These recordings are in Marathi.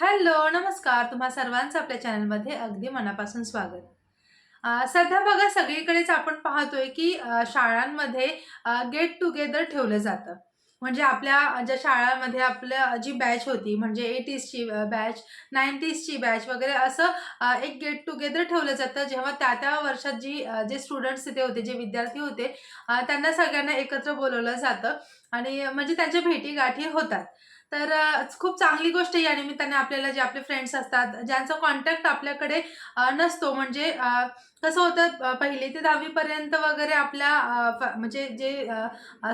हॅलो नमस्कार. तुम्हा सर्वांचं आपल्या चॅनलमध्ये अगदी मनापासून स्वागत. सध्या बघा सगळीकडेच आपण पाहतोय की शाळांमध्ये गेट टुगेदर ठेवलं जातं. म्हणजे आपल्या ज्या शाळामध्ये आपल्या जी बॅच होती म्हणजे एटीजची बॅच नाईन्टीजची बॅच वगैरे असं एक गेट टुगेदर ठेवलं जातं. जेव्हा त्या त्या वर्षात जी जे स्टुडंट्स तिथे होते जे विद्यार्थी होते त्यांना सगळ्यांना एकत्र बोलवलं जातं. आणि म्हणजे त्यांच्या भेटी गाठी होतात. तर खूप चांगली गोष्ट या निमित्ताने आपल्याला जे आपले फ्रेंड्स असतात ज्यांचा कॉन्टॅक्ट आपल्याकडे नसतो. म्हणजे कसं होतं पहिली ते दहावीपर्यंत वगैरे आपल्या म्हणजे जे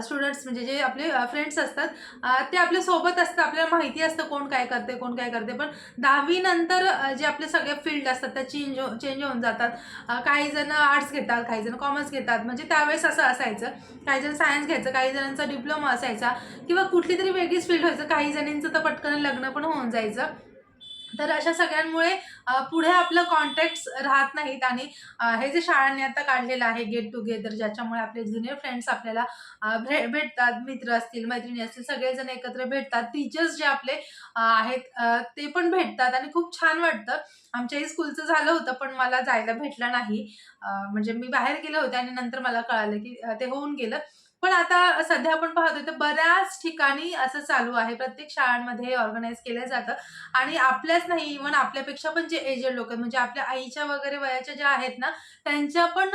स्टुडंट्स म्हणजे जे आपले फ्रेंड्स असतात ते आपल्यासोबत असतं आपल्याला माहिती असतं कोण काय करते कोण काय करते. पण दहावी नंतर जे आपले सगळे फील्ड असतात त्या चेंज चेंज होऊन जातात. काही जण आर्ट्स घेतात काही जण कॉमर्स घेतात. म्हणजे त्यावेळेस असं असायचं काही जण सायन्स घ्यायचं काही जणांचा डिप्लोमा असायचा किंवा कुठली तरी वेगळीच फील्ड व्हायचं. काही जणींचं तर पटकन लग्न पण होऊन जायचं. तर अशा सगळ्यांमुळे पुढे आपलं कॉन्टॅक्ट्स राहत नाहीत आणि हे जे शाळांनी आता काढलेलं आहे गेट टुगेदर ज्याच्यामुळे आपले जुने फ्रेंड्स आपल्याला भे भेटतात मित्र असतील मैत्रिणी असतील सगळेजण एकत्र भेटतात. टीचर्स जे आपले आहेत ते पण भेटतात आणि खूप छान वाटतं. आमच्याही स्कूलचं झालं होतं पण मला जायला भेटलं नाही. म्हणजे मी बाहेर गेले होते आणि नंतर मला कळालं की ते होऊन गेलं. पण आता सध्या आपण पाहतोय तर बऱ्याच ठिकाणी असं चालू आहे. प्रत्येक शाळांमध्ये ऑर्गनाईज केलं जातं. आणि आपल्याच नाही इव्हन आपल्यापेक्षा पण जे एजेड लोक आहेत म्हणजे आपल्या आईच्या वगैरे वयाच्या ज्या आहेत ना त्यांच्या पण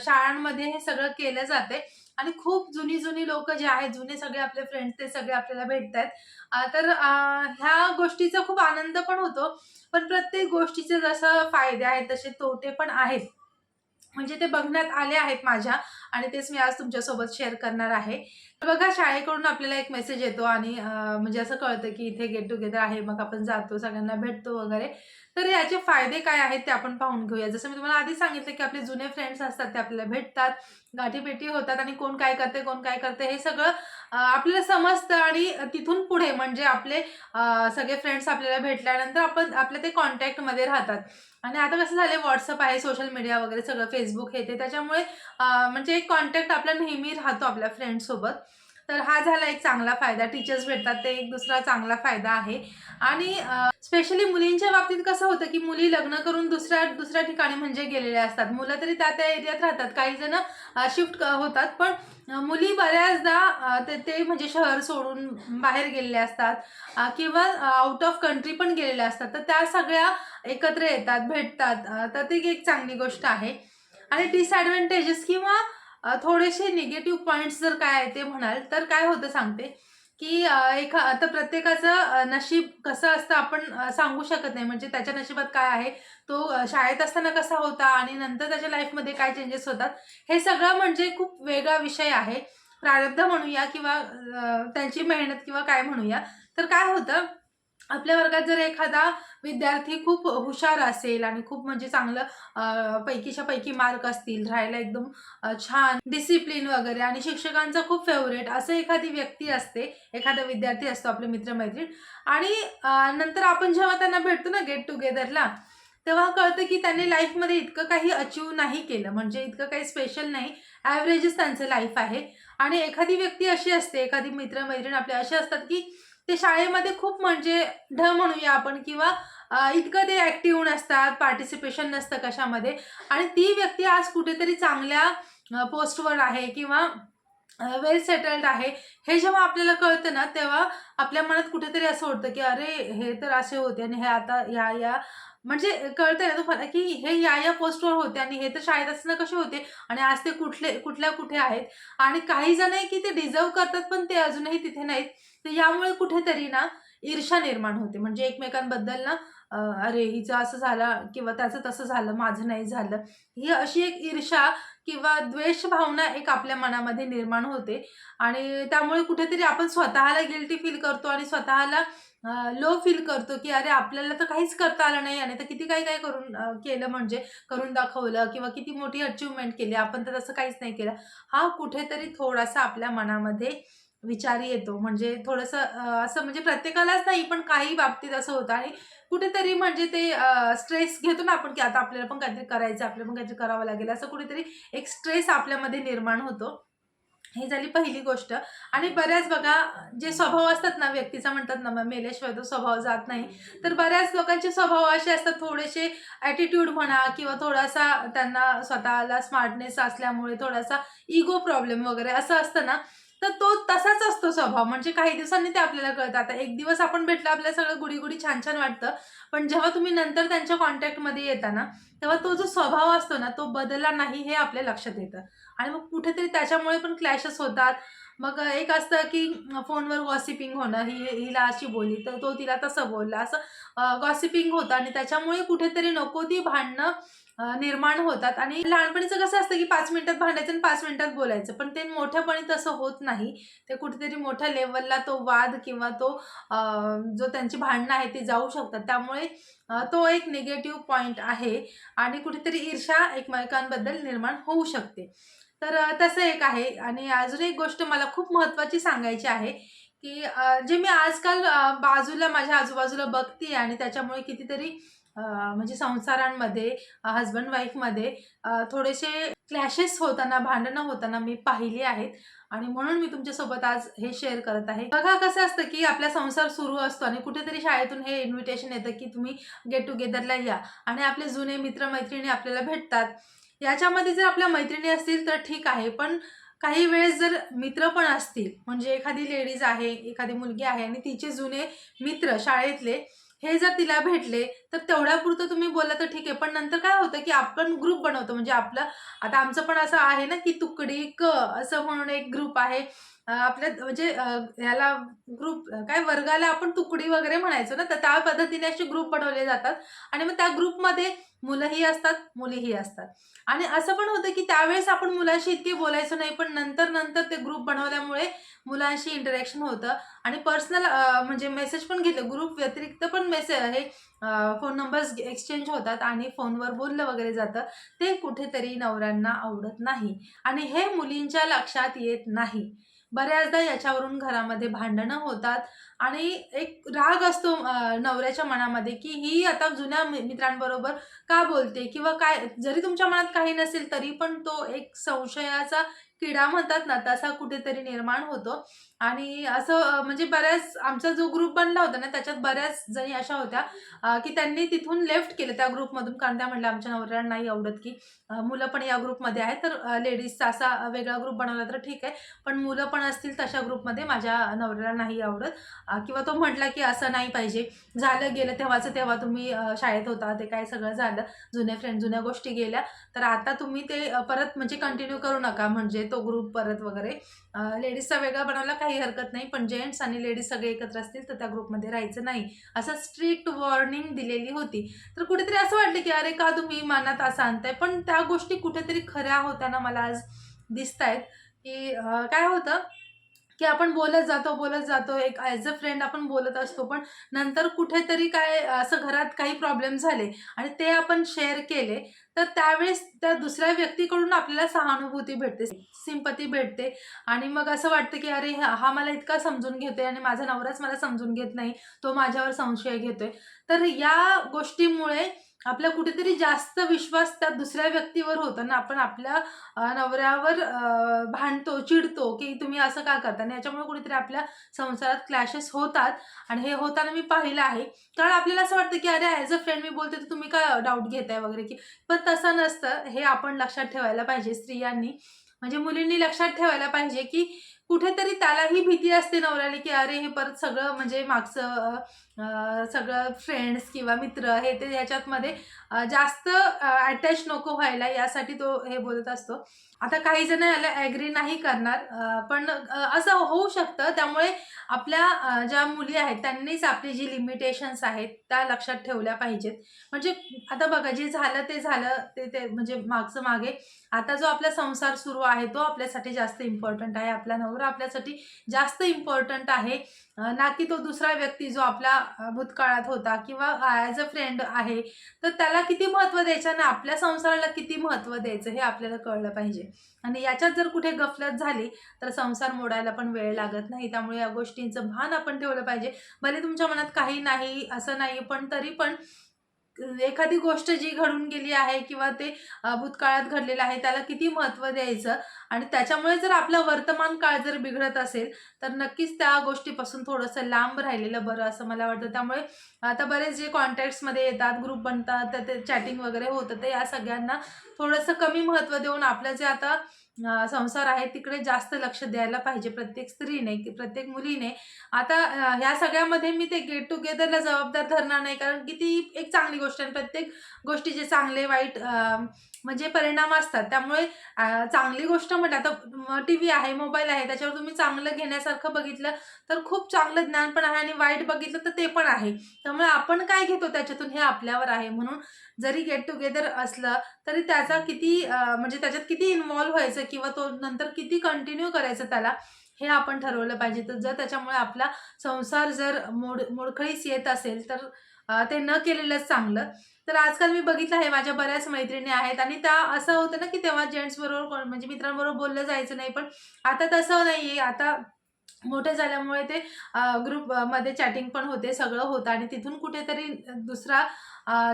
शाळांमध्ये हे सगळं केलं जाते आणि खूप जुनी जुनी लोक जे आहेत जुने सगळे आपले फ्रेंड्स ते सगळे आपल्याला भेटत आहेत तर ह्या गोष्टीचा खूप आनंद पण होतो. पण प्रत्येक गोष्टीचे जसं फायदे आहेत तसे तोटे पण आहेत. म्हणजे ते बघण्यात आले आहेत माझ्या आणि तेच मी आज तुमच्यासोबत शेअर करणार आहे. तर बघा शाळेकडून आपल्याला एक मेसेज येतो आणि म्हणजे असं कळतं की इथे गेट टुगेदर आहे मग आपण जातो सगळ्यांना भेटतो वगैरे. तर याचे फायदे काय आहेत ते आपण पाहून घेऊया. जसं मी तुम्हाला आधी सांगितलं की आपले जुने फ्रेंड्स असतात ते आपल्याला भेटतात गाठीपेटी होतात आणि कोण काय करते कोण काय करते हे सगळं आपल्याला समजतं आणि तिथून पुढे म्हणजे आपले सगळे फ्रेंड्स आपल्याला भेटल्यानंतर आपण आपल्या ते कॉन्टॅक्टमध्ये राहतात. आणि आता कसं झाले व्हॉट्सअप आहे सोशल मीडिया वगैरे सगळं फेसबुक हे ते त्याच्यामुळे म्हणजे एक कॉन्टॅक्ट आपला नेहमी राहतो आपल्या फ्रेंड्ससोबत तर हा झाला एक चांगला फायदा. टीचर्स भेटतात ते एक दुसरा चांगला फायदा आहे. आणि स्पेशली मुलींच्या बाबतीत कसं होतं की मुली लग्न करून दुसऱ्या दुसऱ्या ठिकाणी म्हणजे गेलेल्या असतात. मुलं तरी त्या त्या एरियात राहतात. काही जण शिफ्ट होतात. पण मुली बऱ्याचदा ते ते म्हणजे शहर सोडून बाहेर गेलेले असतात. किंवा आउट ऑफ कंट्री पण गेलेल्या असतात. तर त्या सगळ्या एकत्र येतात भेटतात. तर ती एक चांगली गोष्ट आहे. आणि डिसॲडव्हान्टेजेस किंवा थोडेसे निगेटिव्ह पॉईंट्स जर काय आहे ते म्हणाल तर काय होतं सांगते? की एका आता प्रत्येकाचं नशीब कसं असतं आपण सांगू शकत नाही. म्हणजे त्याच्या नशिबात काय आहे? तो शाळेत असताना कसा होता आणि नंतर त्याच्या लाईफमध्ये काय चेंजेस होतात? हे सगळं म्हणजे खूप वेगळा विषय आहे. प्रारब्ध म्हणूया किंवा त्यांची मेहनत किंवा काय म्हणूया. तर काय होतं? आपल्या वर्गात जर एखादा विद्यार्थी खूप हुशार असेल आणि खूप म्हणजे चांगलं पैकीच्या पैकी मार्क असतील राहायला एकदम छान डिसिप्लिन वगैरे आणि शिक्षकांचा खूप फेवरेट असं एखादी व्यक्ती असते एखादा विद्यार्थी असतो आपले मित्रमैत्रीण आणि नंतर आपण जेव्हा त्यांना भेटतो ना गेट टुगेदरला तेव्हा कळतं की त्यांनी लाईफमध्ये इतकं काही अचीव नाही केलं. म्हणजे इतकं काही स्पेशल नाही. ॲव्हरेजच त्यांचं लाईफ आहे. आणि एखादी व्यक्ती अशी असते एखादी मित्रमैत्रीण आपले अशी असतात की ते शाळेमध्ये खूप म्हणजे ढ म्हणूया आपण किंवा इतकं ते ॲक्टिव्ह नसतात पार्टिसिपेशन नसतं कशामध्ये. आणि ती व्यक्ती आज कुठेतरी चांगल्या पोस्टवर आहे किंवा वेल सेटल्ड आहे हे जेव्हा आपल्याला कळतं ना तेव्हा आपल्या मनात कुठेतरी असं होतं की अरे हे तर असे होते आणि हे आता या या. म्हणजे कळतंय ना तुम्हाला की हे या या पोस्टवर होते आणि हे तर शाळेत असणं कसे होते आणि आज ते कुठले कुठल्या कुठे आहेत. आणि काही जण आहे की ते डिझर्व करतात पण ते अजूनही तिथे नाहीत. तर यामुळे कुठेतरी ना ईर्षा निर्माण होते. म्हणजे एकमेकांबद्दल ना अरे हिचं असं झालं किंवा त्याचं तसं झालं माझं नाही झालं ही अशी एक ईर्षा किंवा द्वेष भावना एक आपल्या मनामध्ये निर्माण होते. आणि त्यामुळे कुठेतरी आपण स्वतःला गिल्टी फील करतो आणि स्वतःला लो फील करतो की अरे आपल्याला तर काहीच करता आलं नाही. आणि तर किती काही काय करून केलं म्हणजे करून दाखवलं किंवा किती मोठी अचिव्हमेंट केली आपण तर तसं काहीच नाही केलं. हा कुठेतरी थोडासा आपल्या मनामध्ये विचार येतो. म्हणजे थोडंसं असं म्हणजे प्रत्येकालाच नाही पण काही बाबतीत असं होतं. आणि कुठेतरी म्हणजे ते स्ट्रेस घेतो ना आपण की आता आपल्याला पण काहीतरी करायचं आपल्याला पण काहीतरी करावं लागेल. असं कुठेतरी एक स्ट्रेस आपल्यामध्ये निर्माण होतो. ही झाली पहिली गोष्ट. आणि बऱ्याच बघा जे स्वभाव असतात ना व्यक्तीचा म्हणतात ना मग मेल्याशिवाय तो स्वभाव जात नाही. तर बऱ्याच लोकांचे स्वभाव असे असतात थोडेसे ॲटिट्यूड म्हणा किंवा थोडासा त्यांना स्वतःला स्मार्टनेस असल्यामुळे थोडासा इगो प्रॉब्लेम वगैरे असं असतं ना. तर तो तसाच असतो स्वभाव. म्हणजे काही दिवसांनी ते आपल्याला कळतं. आता एक दिवस आपण भेटलं आपल्याला सगळं गुढी गुढी छान छान वाटतं. पण जेव्हा तुम्ही नंतर त्यांच्या कॉन्टॅक्टमध्ये येता ना तेव्हा तो जो स्वभाव असतो ना तो बदलला नाही हे आपल्या लक्षात येतं. आणि मग कुठेतरी त्याच्यामुळे पण क्लॅशेस होतात. मग एक असतं की फोनवर गॉसिपिंग होणं ही हिला अशी बोलली तर तो तिला तसं बोलला. असं गॉसिपिंग होतं आणि त्याच्यामुळे कुठेतरी नको ती भांडणं निर्माण होतात. आणि लहानपणीचं कसं असतं की पाच मिनिटात भांडायचं आणि पाच मिनिटात बोलायचं पण ते मोठ्यापणी तसं होत नाही. ते कुठेतरी मोठ्या लेवलला तो वाद किंवा तो जो त्यांची भांडणं आहे ते जाऊ शकतात. त्यामुळे तो एक निगेटिव्ह पॉईंट आहे. आणि कुठेतरी ईर्षा एकमेकांबद्दल निर्माण होऊ शकते. तर तसं एक आहे. आणि अजून एक गोष्ट मला खूप महत्त्वाची सांगायची आहे की जे मी आजकाल बाजूला माझ्या आजूबाजूला बघते आणि त्याच्यामुळे कितीतरी म्हणजे संसारांमध्ये हजबंड वाईफमध्ये थोडेसे क्लॅशेस होताना भांडणं होताना मी पाहिली आहेत. आणि म्हणून मी तुमच्यासोबत आज हे शेअर करत आहे. बघा कसं असतं की आपला संसार सुरू असतो आणि कुठेतरी शाळेतून हे इन्व्हिटेशन येतं की तुम्ही गेट टुगेदरला या. आणि आपले जुने मित्रमैत्रिणी आपल्याला भेटतात. याच्यामध्ये जर आपल्या मैत्रिणी असतील तर ठीक आहे. पण काही वेळेस जर मित्र पण असतील म्हणजे एखादी लेडीज आहे एखादी मुलगी आहे आणि तिचे जुने मित्र शाळेतले हे जर तिला भेटले तर तेवढ्यापुरतं तुम्ही बोलला तर ठीक आहे. पण नंतर काय होतं की आपण ग्रुप बनवतो. म्हणजे आपलं आता आमचं पण असं आहे ना की तुकडी क असं म्हणून एक ग्रुप आहे. आपल्या म्हणजे अं, ह्याला ग्रुप काय वर्गाला आपण तुकडी वगैरे म्हणायचो ना तर त्या पद्धतीने असे ग्रुप बनवले जातात. आणि मग त्या ग्रुपमध्ये मुलंही असतात मुलीही असतात. आणि असं पण होतं की त्यावेळेस आपण मुलांशी इतके बोलायचो नाही पण नंतर नंतर ते ग्रुप बनवल्यामुळे मुलांशी इंटरॅक्शन होतं. आणि पर्सनल म्हणजे मेसेज पण घेतले. ग्रुप व्यतिरिक्त पण मेसेज हे फोन नंबर्स एक्सचेंज होतात आणि फोनवर बोललं वगैरे जातं. ते कुठेतरी नवऱ्यांना आवडत नाही. आणि हे मुलींच्या लक्षात येत नाही. बऱ्याचदा याच्यावरून घरामध्ये भांडणं होतात आणि एक राग असतो नवऱ्याच्या मनामध्ये की ही आता जुन्या मि- मित्रांबरोबर का बोलते? किंवा काय? जरी तुमच्या मनात काही नसेल तरी पण तो एक संशयाचा किडा म्हणतात ना तसा कुठेतरी निर्माण होतो. आणि असं म्हणजे बऱ्याच आमचा जो ग्रुप बनला होता ना त्याच्यात बऱ्याच जणी अशा होत्या की त्यांनी तिथून लेफ्ट केलं त्या ग्रुपमधून कारण त्या म्हटलं आमच्या नवऱ्याला नाही आवडत की मुलं पण या ग्रुपमध्ये आहेत तर लेडीजचा असा वेगळा ग्रुप बनवला तर ठीक आहे. पण मुलं पण असतील तशा ग्रुपमध्ये माझ्या नवऱ्याला नाही आवडत. किंवा तो म्हटला की असं नाही पाहिजे. झालं गेलं तेव्हाचं तेव्हा तुम्ही शाळेत होता ते काय सगळं झालं. जुने फ्रेंड जुन्या गोष्टी गेल्या. तर आता तुम्ही ते परत म्हणजे कंटिन्यू करू नका. म्हणजे तो ग्रुप परत वगैरे लेडीजचा वेगळा बनवला. काही काही हरकत नाही पण जेंट्स आणि लेडीज सगळे एकत्र असतील तर त्या ग्रुपमध्ये राहायचं नाही असं स्ट्रिक्ट वॉर्निंग दिलेली होती. तर कुठेतरी असं वाटलं की अरे का तुम्ही मनात असं आणताय? पण त्या गोष्टी कुठेतरी खऱ्या होताना मला आज दिसत आहेत की काय होतं? की आपण बोलत जातो बोलत जातो. एक ॲज अ फ्रेंड आपण बोलत असतो. पण नंतर कुठेतरी काय असं घरात काही प्रॉब्लेम झाले आणि ते आपण शेअर केले तर त्यावेळेस त्या दुसऱ्या व्यक्तीकडून आपल्याला सहानुभूती भेटते सिंपती भेटते. आणि मग असं वाटतं की अरे हा मला इतका समजून घेतोय आणि माझा नवराच मला समजून घेत नाही. तो माझ्यावर संशय घेतोय. तर या गोष्टीमुळे आपला कुठेतरी जास्त विश्वास त्या दुसऱ्या व्यक्तीवर होतो ना आपण आपल्या नवऱ्यावर भांडतो चिडतो की तुम्ही असं का करता? आणि याच्यामुळे कुठेतरी आपल्या संसारात क्लॅशेस होतात. आणि हे होताना मी पाहिलं आहे. कारण आपल्याला असं वाटतं की अरे ॲज अ फ्रेंड मी बोलते तर तुम्ही काय डाऊट घेताय वगैरे की? पण तसं नसतं. हे आपण लक्षात ठेवायला पाहिजे स्त्रियांनी. म्हणजे मुलींनी लक्षात ठेवायला पाहिजे की कुठेतरी त्यालाही भीती असते नवऱ्याला की अरे हे परत सगळं म्हणजे मागचं सगळं फ्रेंड्स किंवा मित्र हे ते ह्याच्यातमध्ये जास्त अटॅच नको व्हायला यासाठी तो हे बोलत असतो. आता काही जण याला ॲग्री नाही करणार पण असं होऊ शकतं. त्यामुळे आपल्या ज्या मुली आहेत त्यांनीच आपली जी लिमिटेशन्स आहेत त्या लक्षात ठेवल्या पाहिजेत. म्हणजे आता बघा जे झालं ते झालं ते ते म्हणजे मागचं मागे. आता जो आपला संसार सुरू आहे तो आपल्यासाठी जास्त इम्पॉर्टंट आहे आपला नवरा. आपल्यासाठी जास्त इम्पॉर्टंट आहे. ना की तो दुसरा व्यक्ती जो आपला भूतकाळात होता किंवा ॲज अ फ्रेंड आहे तर त्याला किती महत्त्व द्यायचं आणि आपल्या संसाराला किती महत्त्व द्यायचं हे आपल्याला कळलं पाहिजे. आणि याच्यात जर कुठे गफलत झाली तर संसार मोडायला पण वेळ लागत नाही. त्यामुळे या गोष्टींचं भान आपण ठेवलं पाहिजे. भले तुमच्या मनात काही नाही असं नाही पण तरी पण एखादी गोष्ट जी घडून गेली आहे किंवा ते भूतकाळात घडलेलं आहे त्याला किती महत्त्व द्यायचं? आणि त्याच्यामुळे जर आपलं वर्तमान काळ जर बिघडत असेल तर नक्कीच त्या गोष्टीपासून थोडंसं लांब राहिलेलं बरं असं मला वाटतं. त्यामुळे आता बरेच जे कॉन्टॅक्ट्समध्ये येतात ग्रुप बनतात तर ते चॅटिंग वगैरे होतं ते या सगळ्यांना थोडंसं कमी महत्त्व देऊन आपलं जे आता संसार आहे तिकडे जास्त लक्ष द्यायला पाहिजे प्रत्येक स्त्रीने की प्रत्येक मुलीने. आता ह्या सगळ्यामध्ये मी ते गेट टुगेदरला जबाबदार धरणार नाही कारण की ती एक चांगली गोष्ट आहे प्रत्येक गोष्टीचे चांगले वाईट अ, म्हणजे परिणाम असतात. त्यामुळे चांगली गोष्ट म्हटलं आता टी व्ही आहे मोबाईल आहे त्याच्यावर तुम्ही चांगलं घेण्यासारखं बघितलं तर खूप चांगलं ज्ञान पण आहे आणि वाईट बघितलं तर ते पण आहे. त्यामुळे आपण काय घेतो त्याच्यातून हे आपल्यावर आहे. म्हणून जरी गेट टुगेदर असलं तरी त्याचा किती म्हणजे त्याच्यात किती इन्व्हॉल्व्ह व्हायचं किंवा तो नंतर किती कंटिन्यू करायचं त्याला हे आपण ठरवलं पाहिजे. तर जर त्याच्यामुळे आपला संसार जर मोड मोडखळीस येत असेल तर ते न केलेलंच चांगलं. तर आजकाल मी बघितलं आहे माझ्या बऱ्याच मैत्रिणी आहेत आणि त्या असं होतं ना की तेव्हा जेंट्सबरोबर कोण- म्हणजे मित्रांबरोबर बोललं जायचं नाही पण आता तसं नाही आहे आता मोठं झाल्यामुळे ते ग्रुपमध्ये चॅटिंग पण होते सगळं होतं आणि तिथून कुठेतरी दुसरा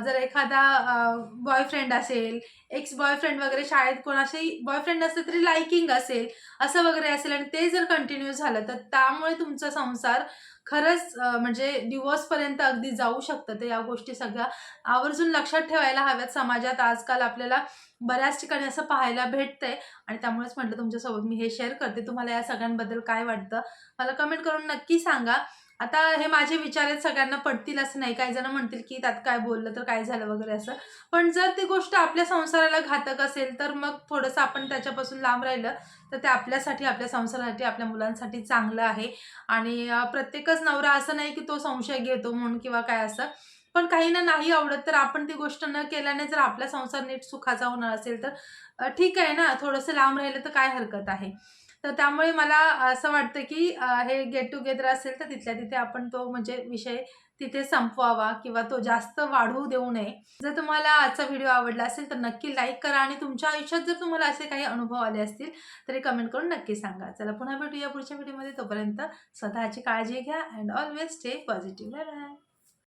जर एखादा बॉयफ्रेंड असेल एक्स बॉयफ्रेंड वगैरे शाळेत कोणाशी बॉयफ्रेंड असले तरी लाइकिंग असेल असं वगैरे असेल आणि ते जर कंटिन्यू झालं तर त्यामुळे तुमचा संसार खरंच म्हणजे डिवोर्सपर्यंत अगदी जाऊ शकतं. तर या गोष्टी सगळ्या आवर्जून लक्षात ठेवायला हव्यात. समाजात आजकाल आपल्याला बऱ्याच ठिकाणी असं पाहायला भेटतंय आणि त्यामुळेच म्हटलं तुमच्यासोबत मी हे शेअर करते. तुम्हाला या सगळ्यांबद्दल काय वाटतं? मला कमेंट करून नक्की सांगा. आता हे माझे विचार आहेत सगळ्यांना पडतील असं नाही. काही जण म्हणतील की त्यात काय बोललं तर काय झालं वगैरे असं. पण जर ती गोष्ट आपल्या संसाराला घातक असेल तर मग थोडंसं आपण त्याच्यापासून लांब राहिलं तर ते आपल्यासाठी आपल्या संसारासाठी आपल्या मुलांसाठी चांगलं आहे. आणि प्रत्येकच नवरा असं नाही की तो संशय घेतो म्हणून किंवा काय असं. पण काहींना नाही आवडत तर आपण ती गोष्ट न केल्याने जर आपला संसार नीट सुखाचा होणार असेल तर ठीक आहे ना. थोडंसं लांब राहिलं तर काय हरकत आहे? तर त्यामुळे मला असं वाटतं की हे गेट टुगेदर असेल तर तिथल्या तिथे आपण तो म्हणजे विषय तिथे संपवावा किंवा तो जास्त वाढवू देऊ नये. जर तुम्हाला आजचा व्हिडिओ आवडला असेल तर नक्की लाईक करा आणि तुमच्या आयुष्यात जर तुम्हाला असे काही अनुभव आले असतील तरी कमेंट करून नक्की सांगा. चला पुन्हा भेटूया पुढच्या व्हिडिओमध्ये तोपर्यंत स्वतःची काळजी घ्या and always stay positive bye bye